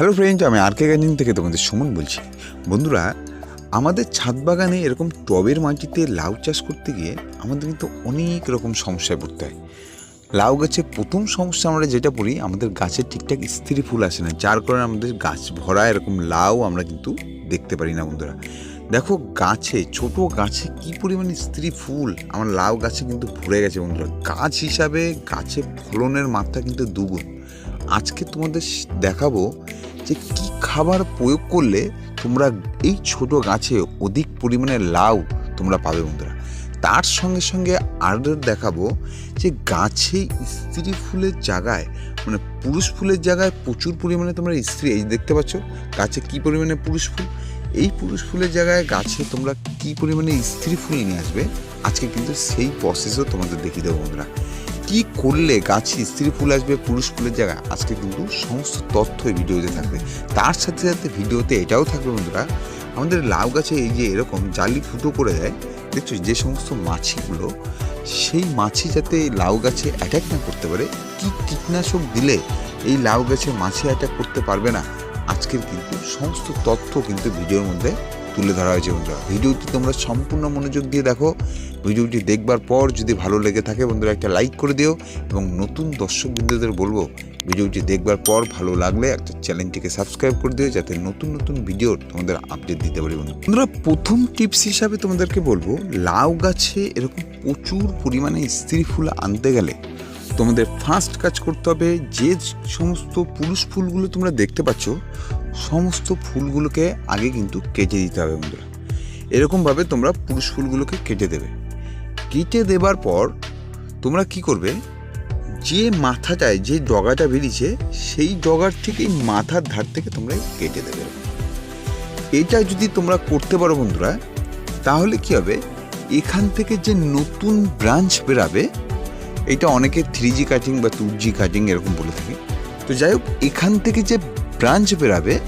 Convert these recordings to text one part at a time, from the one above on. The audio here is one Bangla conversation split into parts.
হ্যালো ফ্রেন্ড আমি আর কে গার্ডেন থেকে তোমাদের সুমন বলছি। বন্ধুরা, আমাদের ছাদ বাগানে এরকম টবের মাটিতে লাউ চাষ করতে গিয়ে আমাদের কিন্তু অনেক রকম সমস্যায় পড়তে হয়। লাউ গাছে প্রথম সমস্যা আমরা যেটা পড়ি, আমাদের গাছের ঠিকঠাক স্ত্রী ফুল আসে না, যার কারণে আমাদের গাছ ভরা এরকম লাউ আমরা কিন্তু দেখতে পারি না বন্ধুরা। দেখো, গাছে, ছোট গাছে কি পরিমাণে স্ত্রী ফুল, আমার লাউ গাছে কিন্তু ভরে গেছে বন্ধুরা। গাছ হিসাবে গাছে ফলনের মাত্রা কিন্তু দুগুণ। আজকে তোমাদের দেখাবো যে কি খাবার প্রয়োগ করলে তোমরা এই ছোট গাছে অধিক পরিমাণে লাউ তোমরা পাবে বন্ধুরা? তার সঙ্গে সঙ্গে আরও দেখাবো যে গাছে স্ত্রী ফুলের জায়গায় মানে পুরুষ ফুলের জায়গায় প্রচুর পরিমাণে তোমরা স্ত্রী, এই দেখতে পাচ্ছ গাছে কি পরিমাণে পুরুষ ফুল? এই পুরুষ ফুলের জায়গায় গাছে তোমরা কি পরিমাণে স্ত্রী ফুল নিয়ে আসবে? আজকে কিন্তু সেই প্রসেসও তোমাদের দেখিয়ে দেবো বন্ধুরা। কি করলে গাছে স্ত্রী ফুল আসবে, পুরুষ ফুলের জায়গায়? আজকে কিন্তু সমস্ত তথ্য এই ভিডিওতে থাকবে। তার সাথে সাথে ভিডিওতে এটাও থাকবে বন্ধুরা, আমাদের লাউ গাছে এই যে এরকম জালি ফুটো করে দেয়, দেখছ যে সমস্ত মাছিগুলো, সেই মাছি যাতে লাউ গাছে অ্যাটাক না করতে পারে, কি কীটনাশক দিলে এই লাউ গাছে মাছি অ্যাটাক করতে পারবে না? আজকের কিন্তু সমস্ত তথ্য কিন্তু ভিডিওর মধ্যে তুলে ধরা হয়েছে বন্ধুরা। ভিডিওটি তোমরা সম্পূর্ণ মনোযোগ দিয়ে দেখো। ভিডিওটি দেখবার পর যদি ভালো লেগে থাকে বন্ধুরা, একটা লাইক করে দিও এবং নতুন দর্শক বিন্দুদের বলব, ভিডিওটি দেখবার পর ভালো লাগলে একটা চ্যানেলটিকে সাবস্ক্রাইব করে দিও যাতে নতুন নতুন ভিডিও তোমাদের আপডেট দিতে পারি বন্ধু। বন্ধুরা, প্রথম টিপস হিসাবে তোমাদেরকে বলব, লাউ গাছে এরকম প্রচুর পরিমাণে স্ত্রী ফুল আনতে গেলে তোমাদের ফার্স্ট কাজ করতে হবে যে সমস্ত পুরুষ ফুলগুলো তোমরা দেখতে পাচ্ছ সমস্ত ফুলগুলোকে আগে কিন্তু কেটে দিতে হবে বন্ধুরা। এরকমভাবে তোমরা পুরুষ ফুলগুলোকে কেটে দেবে। কেটে দেবার পর তোমরা কি করবে? যে মাথাটায়, যে ডগাটা বেরিয়েছে, সেই ডগার থেকে মাথার ধার থেকে তোমরা কেটে দেবে। এটা যদি তোমরা করতে পারো বন্ধুরা, তাহলে কি হবে? এখান থেকে যে নতুন ব্রাঞ্চ বেরাবে, এটা অনেকে থ্রি জি কাটিং বা টু জি কাটিং এরকম বলে থাকে। তো যাই হোক, এখান থেকে যে ব্রাঞ্চ বেরাবে,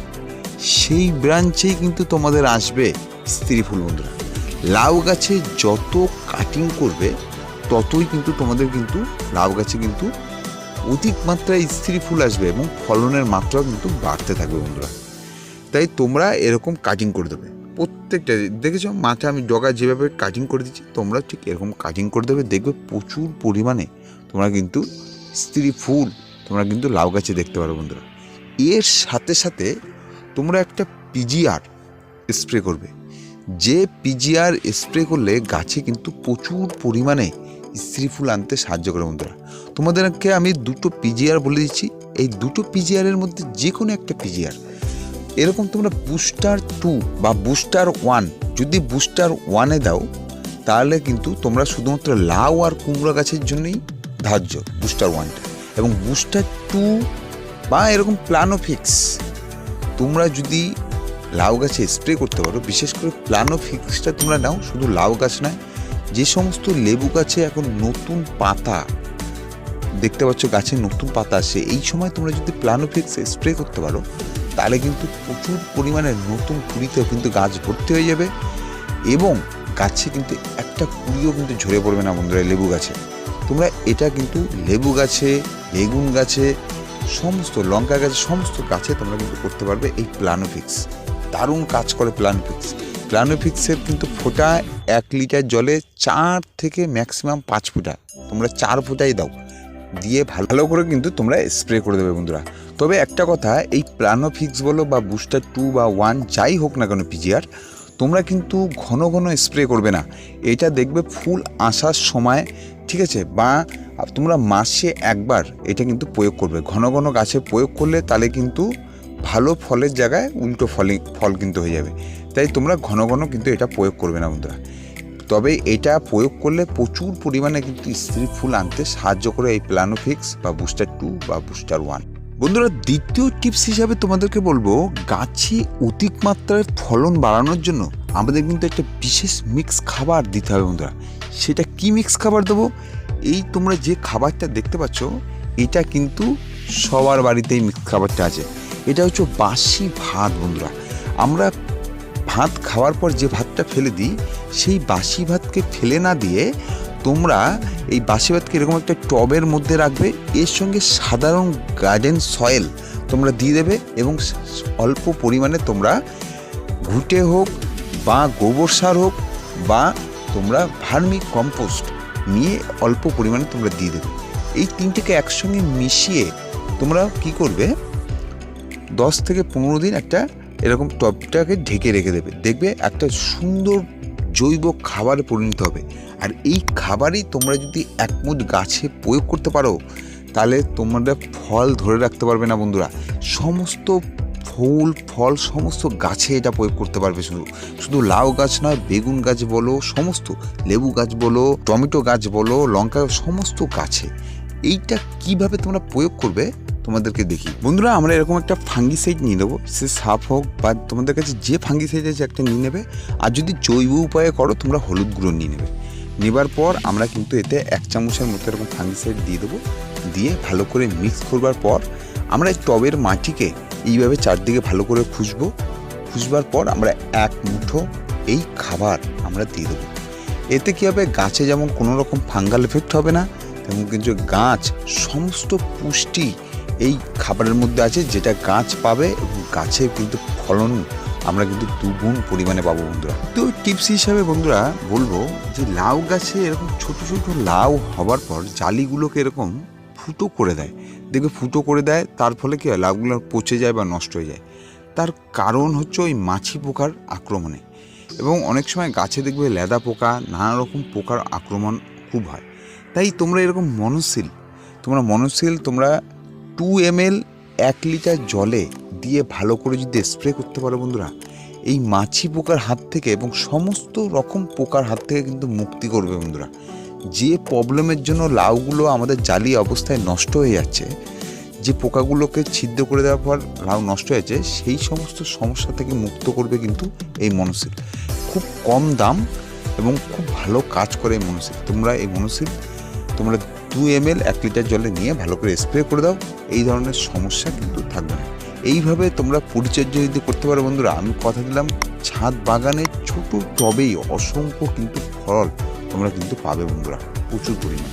সেই ব্রাঞ্চেই কিন্তু তোমাদের আসবে স্ত্রী ফুল বন্ধুরা। লাউ গাছে যত কাটিং করবে, ততই কিন্তু তোমাদের কিন্তু, লাউ গাছে কিন্তু অধিক মাত্রায় স্ত্রী ফুল আসবে এবং ফলনের মাত্রাও কিন্তু বাড়তে থাকবে বন্ধুরা। তাই তোমরা এরকম কাটিং করে দেবে। প্রত্যেকটা, দেখেছ? মাথা আমি ডগা যেভাবে কাটিং করে দিচ্ছি, তোমরা ঠিক এরকম কাটিং করে দেবে, দেখবে প্রচুর পরিমাণে তোমরা কিন্তু স্ত্রী ফুল, তোমরা কিন্তু লাউ গাছে দেখতে পারো বন্ধুরা। এর সাথে সাথে তোমরা একটা পিজিআর স্প্রে করবে। যে পিজিআর স্প্রে করলে গাছে কিন্তু প্রচুর পরিমাণে স্ত্রী ফুল আনতে সাহায্য করে বন্ধুরা। তোমাদেরকে আমি দুটো পিজিআর বলে দিচ্ছি। এই দুটো পিজিআরের মধ্যে যে কোনো একটা পিজিআর এরকম তোমরা বুস্টার টু বা বুস্টার ওয়ান যদি বুস্টার ওয়ানে দাও, তাহলে কিন্তু তোমরা শুধুমাত্র লাউ আর কুমড়া গাছের জন্যই ধার্য বুস্টার ওয়ানটা এবং বুস্টার টু বা এরকম প্লানোফিক্স তোমরা যদি লাউ গাছে স্প্রে করতে পারো, বিশেষ করে প্লানোফিক্সটা তোমরা নাও, শুধু লাউ গাছ নয়, যে সমস্ত লেবু গাছে এখন নতুন পাতা, দেখতে পাচ্ছ গাছে নতুন পাতা আসে, এই সময় তোমরা যদি প্লানোফিক্স স্প্রে করতে পারো, তাহলে কিন্তু প্রচুর পরিমাণে নতুন কুড়িতেও কিন্তু গাছ ভর্তি হয়ে যাবে এবং গাছে কিন্তু একটা কুড়িও কিন্তু ঝরে পড়বে না বন্ধুরা লেবু গাছে। তোমরা এটা কিন্তু লেবু গাছে, বেগুন গাছে সমস্ত লঙ্কা গাছে সমস্ত গাছে তোমরা কিন্তু করতে পারবে এই প্লানোফিক্স দারুণ কাজ করে প্লানোফিক্স প্লানোফিক্সের কিন্তু ফোঁটা এক লিটার জলে চার থেকে ম্যাক্সিমাম পাঁচ ফুটা। তোমরা চার ফুটাই দাও। দিয়ে ভালো করে কিন্তু তোমরা স্প্রে করে দেবে বন্ধুরা। তবে একটা কথা, এই প্লানোফিক্স বলো বা বুস্টার টু বা ওয়ান যাই হোক না কেন পিজিআর তোমরা কিন্তু ঘন ঘন স্প্রে করবে না। এটা দেখবে ফুল আসার সময়, ঠিক আছে? বা তোমরা মাসে একবার এটা কিন্তু প্রয়োগ করবে। ঘন ঘন গাছে প্রয়োগ করলে তাহলে কিন্তু ভালো ফলের জায়গায় উল্টো ফলে, ফল কিন্তু হয়ে যাবে। তাই তোমরা ঘন ঘন কিন্তু এটা প্রয়োগ করবে না বন্ধুরা। তবে এটা প্রয়োগ করলে প্রচুর পরিমাণে কিন্তু স্ত্রী ফুল আনতে সাহায্য করে এই প্লানোফিক্স বা বুস্টার টু বা বুস্টার ওয়ান বন্ধুরা, দ্বিতীয় টিপস হিসাবে তোমাদেরকে বলব, গাছে অধিক মাত্রায় ফলন বাড়ানোর জন্য আমাদের কিন্তু একটা বিশেষ মিক্স খাবার দিতে হবে বন্ধুরা। সেটা কি মিক্স খাবার দেবো? এই তোমরা যে খাবারটা দেখতে পাচ্ছ, এটা কিন্তু সবার বাড়িতেই মিক্স খাবারটা আছে। এটা হচ্ছে বাসি ভাত বন্ধুরা। আমরা ভাত খাওয়ার পর যে ভাতটা ফেলে দিই, সেই বাসি ভাতকে ফেলে না দিয়ে তোমরা এই বাসি ভাতকে এরকম একটা টবের মধ্যে রাখবে। এর সঙ্গে সাধারণ গার্ডেন সয়েল তোমরা দিয়ে দেবে এবং অল্প পরিমাণে তোমরা ঘুটে হোক বা গোবর সার হোক বা তোমরা ভার্মি কম্পোস্ট নিয়ে অল্প পরিমাণে তোমরা দিয়ে দেবে। এই তিনটেকে একসঙ্গে মিশিয়ে তোমরা কি করবে? দশ থেকে পনেরো দিন একটা এরকম টবটাকে ঢেকে রেখে দেবে। দেখবে একটা সুন্দর জৈব খাবারে পরিণত হবে। আর এই খাবারই তোমরা যদি একমুঠ গাছে প্রয়োগ করতে পারো, তাহলে তোমরা ফল ধরে রাখতে পারবে না বন্ধুরা। সমস্ত ফুল, ফল, সমস্ত গাছে এটা প্রয়োগ করতে পারবে শুধু। শুধু লাউ গাছ নয়, বেগুন গাছ বলো, সমস্ত লেবু গাছ বলো, টমেটো গাছ বলো, লঙ্কা, সমস্ত গাছে। এইটা কীভাবে তোমরা প্রয়োগ করবে, তোমাদেরকে দেখি। বন্ধুরা, আমরা এরকম একটা ফাঙ্গিসাইড নিয়ে নেব। সে সাপ হোক বা তোমাদের কাছে যে ফাঙ্গিসাইড আছে একটা নিয়ে নেবে। আর যদি জৈব উপায়ে করো, তোমরা হলুদ গুঁড়ো নিয়ে নেবে। নেবার পর আমরা কিন্তু এতে এক চামচের মতো এরকম ফাঙ্গিসাইড দিয়ে দেবো। দিয়ে ভালো করে মিক্স করবার পর আমরা এই টবের মাটিকে এইভাবে চারদিকে ভালো করে খুঁজবো। খুঁজবার পর আমরা এক মুঠো এই খাবার আমরা দিয়ে দেবো। এতে কী হবে? গাছে যেমন কোনো রকম ফাঙ্গাল এফেক্ট হবে না, তেমন কিন্তু গাছ সমস্ত পুষ্টি এই খাবারের মধ্যে আছে যেটা গাছ পাবে এবং গাছের কিন্তু ফলন আমরা কিন্তু দুগুণ পরিমাণে পাবো বন্ধুরা। তো টিপস হিসাবে বন্ধুরা বলব যে লাউ গাছে এরকম ছোট ছোট লাউ হবার পর জালিগুলোকে এরকম ফুটো করে দেয়। দেখবে ফুটো করে দেয়, তার ফলে কি হয় লাউগুলো পচে যায় বা নষ্ট হয়ে যায়। তার কারণ হচ্ছে ওই মাছি পোকার আক্রমণে। এবং অনেক সময় গাছে দেখবে লেদা পোকা, নানা রকম পোকার আক্রমণ খুব হয়। তাই তোমরা এরকম মনশীল তোমরা মনশীল তোমরা টু এম এল এক লিটার জলে দিয়ে ভালো করে যদি স্প্রে করতে পারো বন্ধুরা, এই মাছি পোকার হাত থেকে এবং সমস্ত রকম পোকার হাত থেকে কিন্তু মুক্তি করবে বন্ধুরা। যে প্রবলেমের জন্য লাউগুলো আমাদের জালি অবস্থায় নষ্ট হয়ে যাচ্ছে, যে পোকাগুলোকে ছিদ্র করে দেওয়ার পর লাউ নষ্ট হয়ে যাচ্ছে সেই সমস্ত সমস্যা থেকে মুক্ত করবে কিন্তু এই মনসিল খুব কম দাম এবং খুব ভালো কাজ করে এই মনসিল তোমরা এই মনসিল তোমরা দু এম এল এক লিটার জলে নিয়ে ভালো করে স্প্রে করে দাও, এই ধরনের সমস্যা কিন্তু থাকবে না। এইভাবে তোমরা পরিচর্যা যদি করতে পারো বন্ধুরা, আমি কথা দিলাম ছাদ বাগানের ছোট টবেই অসংখ্য কিন্তু ফল তোমরা কিন্তু পাবে বন্ধুরা প্রচুর পরিমাণে।